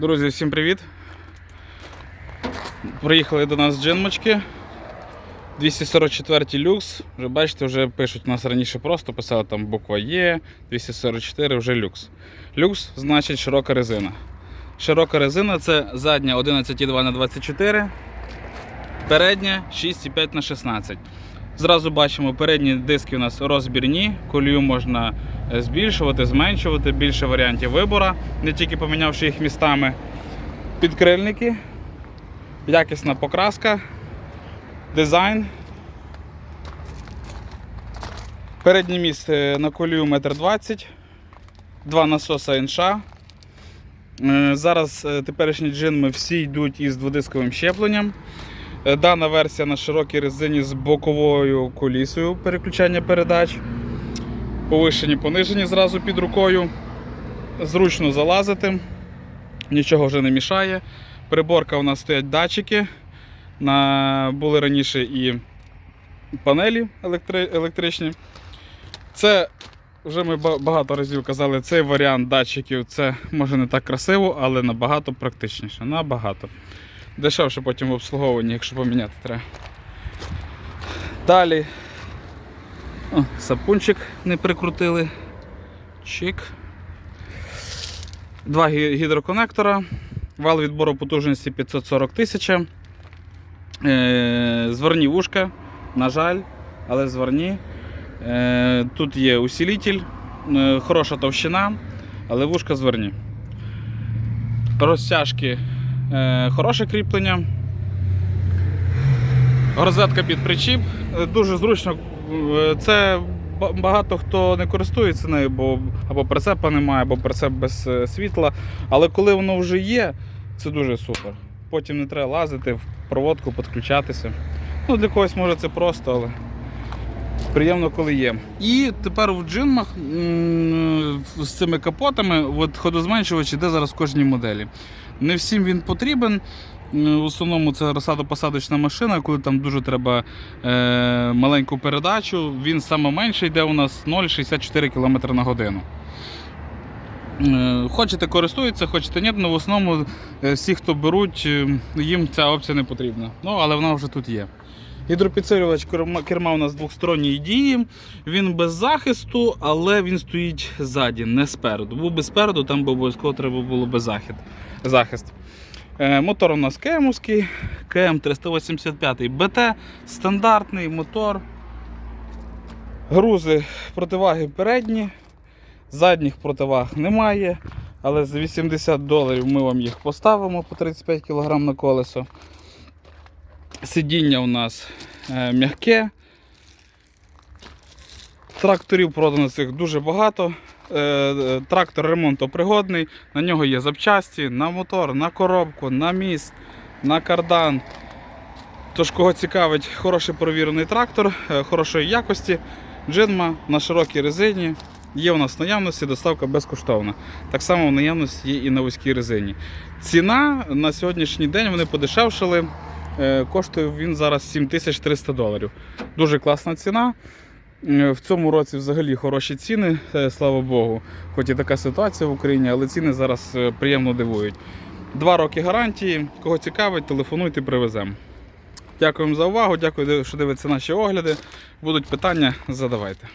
Друзі, всім привіт! Приїхали до нас джинмочки. 244 люкс. Вже бачите, вже пишуть у нас раніше просто писали там буква Є, 244 вже люкс. Люкс значить широка резина. Широка резина це задня 11,2 на 24, передня 6,5 на 16. Зразу бачимо, передні диски у нас розбірні, колію можна е, збільшувати, зменшувати, більше варіантів вибору, не тільки помінявши їх містами. Підкрильники, якісна покраска, дизайн. Переднє місце на колію 1,20 м, два насоса інша. Е, Зараз е, теперішні джинми всі йдуть із дводисковим щепленням. Е, Дана версія на широкій резині з боковою колісою переключання передач. Повишені, понижені зразу під рукою. Зручно залазити, нічого вже не мішає. Приборка у нас стоять датчики. На... Були раніше і панелі електри... електричні. Це вже ми багато разів казали, цей варіант датчиків це може не так красиво, але набагато практичніше. Набагато. Дешевше потім в обслуговуванні, якщо поміняти треба. Далі. О, сапунчик не прикрутили. Чик. Два гідроконектора. Вал відбору потужності 540 тисяч. Е, зверні вушка, на жаль, але зверні. Е, тут є усилитель, е, хороша товщина, але вушка зверні. Розтяжки Хороше кріплення. Розетка під причіп. Е, Дуже зручно. Е, Це багато хто не користується нею, бо або прицепа немає, або прицеп без е, світла. Але коли воно вже є, це дуже супер. Потім не треба лазити в проводку, підключатися. Ну, для когось може це просто, але приємно, коли є. І тепер в джинмах з цими капотами от ходозменшувач іде зараз в кожній моделі. Не всім він потрібен. В основному це розсадопосадочна машина, коли там дуже треба е, маленьку передачу. Він саме менший йде у нас 0,64 км на годину. Е, Хочете користуються, хочете ні, але в основному е, всі, хто беруть, е, їм ця опція не потрібна. Ну, але вона вже тут є. Гідропідсилювач керма, у нас двохсторонньої дії. Він без захисту, але він стоїть ззаді, не спереду. Був би спереду, там би обов'язково треба було би захист. Мотор у нас КМовський, КМ385 БТ, стандартний мотор. Грузи противаги передні, задніх противаг немає. Але за 80 доларів ми вам їх поставимо по 35 кг на колесо. Сидіння у нас е, м'яке. Тракторів продано цих дуже багато. Е, Трактор ремонтопригодний, на нього є запчасті на мотор, на коробку, на міст, на кардан. Тож, кого цікавить, хороший провірений трактор, е, хорошої якості, джинма на широкій резині. Є у нас в наявності, доставка безкоштовна. Так само в наявності є і на вузькій резині. Ціна на сьогоднішній день вони подешевшили. Е, Коштує він зараз 7300 доларів. Дуже класна ціна. Е, В цьому році взагалі хороші ціни, е, слава Богу. Хоч і така ситуація в Україні, але ціни зараз приємно дивують. Два роки гарантії. Кого цікавить, телефонуйте, привеземо. Дякуємо за увагу, дякую, що дивитеся наші огляди. Будуть питання, задавайте.